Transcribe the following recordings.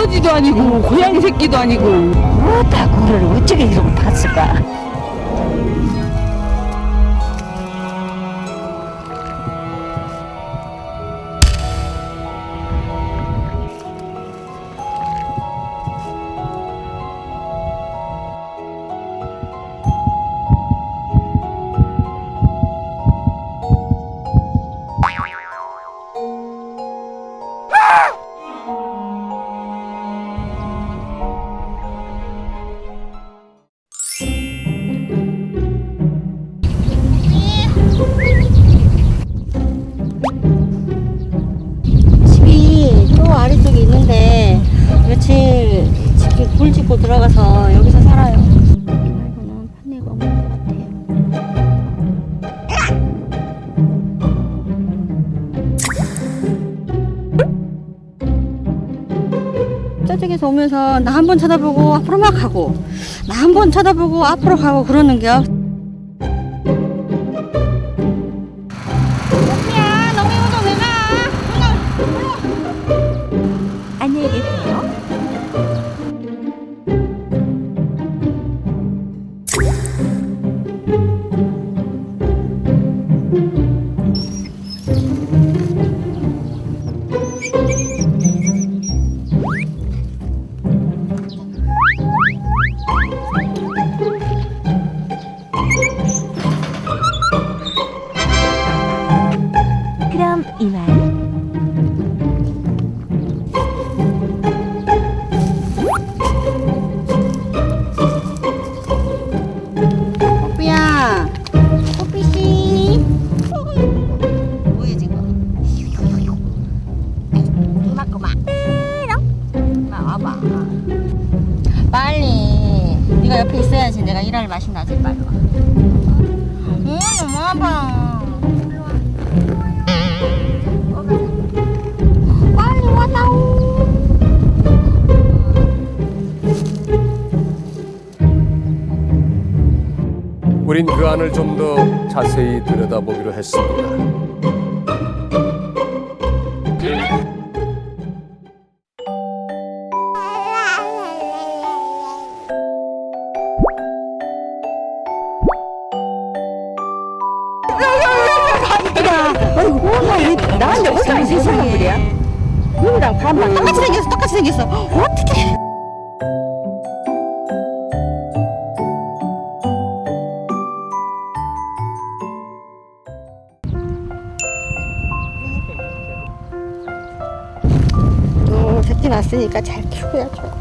두더지도 아니고 고양이 새끼도 아니고 뭐다 고래를 어떻게 이러고 봤을까? 굴 짓고 들어가서 여기서 살아요. 저쪽에서 오면서 나 한 번 쳐다보고 앞으로 막 가고 나 한 번 쳐다보고 앞으로 가고 그러는 겨. 이만. 뽀삐야. 뽀삐씨. 뭐야 지금? 이만큼만. 나 와봐. 빨리. 네가 옆에 있어야지 내가 일할 맛이 나지 빨리 와. 응, 너무 아파. 우린 그 안을 좀 더 자세히 들여다보기로 했습니다. 나한테 어떻게 세상에 그래? 누구랑 반반 똑같이 생겼어 똑같이 생겼어 어떻게 어, 새끼 났으니까 잘 키워야죠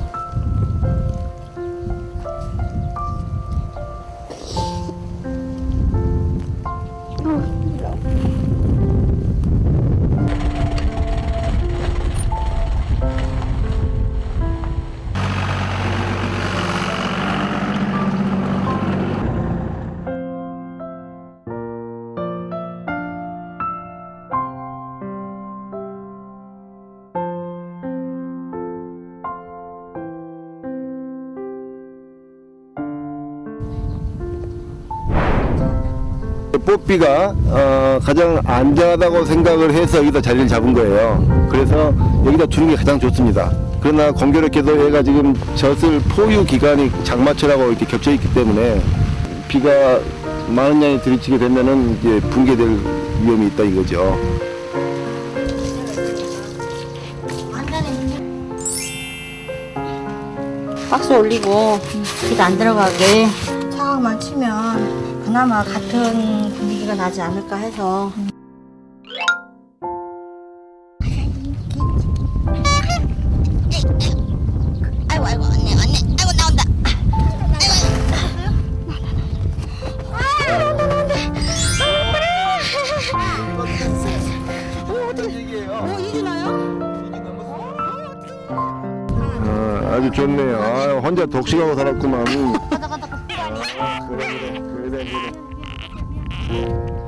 뽀삐가 어, 가장 안전하다고 생각을 해서 여기다 자리를 잡은 거예요. 그래서 여기다 두는 게 가장 좋습니다. 그러나 공교롭게도 얘가 지금 젖을 포유 기간이 장마철하고 이렇게 겹쳐 있기 때문에 비가 많은 양이 들이치게 되면은 이제 붕괴될 위험이 있다 이거죠. 박스 올리고 비도 안 들어가게 차악만 치면 그나마 같은 분위기가 나지 않을까 해서 아이고 아이고 언니 언니 아이고 나온다 어, 아주 좋네요. 아, 혼자 독식하고 살았구만. Thank you.